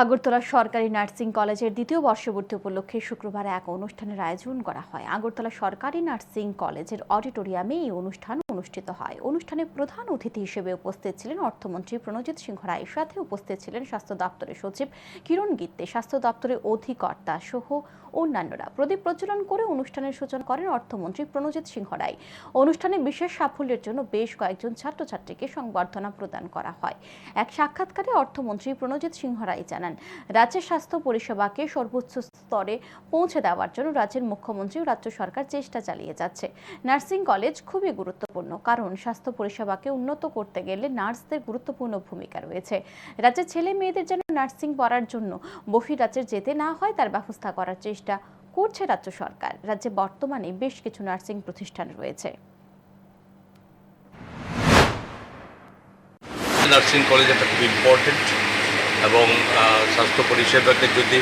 আগরতলা সরকারি নার্সিং কলেজের দ্বিতীয় বর্ষপূর্তি উপলক্ষে শুক্রবার এক অনুষ্ঠানের আয়োজন করা হয়। আগরতলা সরকারি নার্সিং কলেজের অডিটোরিয়ামে এই অনুষ্ঠান অনুষ্ঠিত হয়। অনুষ্ঠানে প্রধান অতিথি হিসেবে উপস্থিত ছিলেন অর্থমন্ত্রী প্রণজিৎ সিংহ রায়ের সাথে উপস্থিত ছিলেন স্বাস্থ্য দপ্তরের সচিব কিরণ গিত্তে। স্বাস্থ্য দপ্তরের অধিকর্তা সহ অন্যান্যরা। প্রদীপ প্রজ্বলন করে অনুষ্ঠানের সূচনা করেন অর্থমন্ত্রী প্রণজিৎ সিংহ রায়। অনুষ্ঠানে বিশেষ সাফল্যের জন্য বেশ কয়েকজন ছাত্রছাত্রীকে সংবর্ধনা প্রদান করা হয়। এক সাক্ষাৎকারে অর্থমন্ত্রী প্রণজিৎ সিংহ রায় জানান, রাজ্যের স্বাস্থ্য পরিষেবাকে সর্বোচ্চ স্তরে পৌঁছে দেওয়ার জন্য রাজ্যের মুখ্যমন্ত্রী ও রাজ্য সরকার চেষ্টা চালিয়ে যাচ্ছে। নার্সিং কলেজ খুবই গুরুত্বপূর্ণ, কারণ স্বাস্থ্য পরিষেবাকে উন্নত করতে গেলে নার্সদের গুরুত্বপূর্ণ ভূমিকা রয়েছে। রাজ্যের ছেলে মেয়েদের যেন নার্সিং পড়ার জন্য বহিরাজ্যে যেতে না হয়, তার ব্যবস্থা করার চেষ্টা করছে রাজ্য সরকার। রাজ্যে বর্তমানে বেশ কিছু নার্সিং প্রতিষ্ঠান রয়েছে। নার্সিং কলেজ একটা খুব ইম্পর্টেন্ট এবং স্বাস্থ্য পরিষেবাকে যদি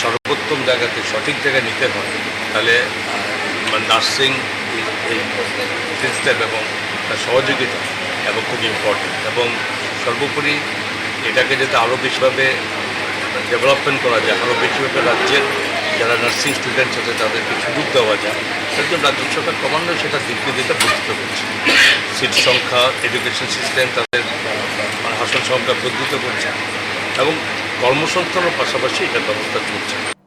সর্বোত্তম জায়গাতে সঠিক জায়গায় নিতে হয়, তাহলে নার্সিং এই সিস্টেম এবং তার সহযোগিতা এবং খুব ইম্পর্টেন্ট এবং সর্বোপরি এটাকে যাতে আরও বেশিভাবে ডেভেলপমেন্ট করা যায় আরও বেশিভাবে রাজ্যের যারা নার্সিং স্টুডেন্টস আছে, তাদেরকে সুযোগ দেওয়া যায়। তার জন্য রাজ্য সরকার ক্রমান্বয়ে সেটা দিক দিতে বর্ধিত করছে। সিট সংখ্যা, এডুকেশন সিস্টেম, তাদের মানে আসন সংখ্যা বর্ধিত করছে এবং কর্মসংস্থানের পাশাপাশি এটার ব্যবস্থা চলছে।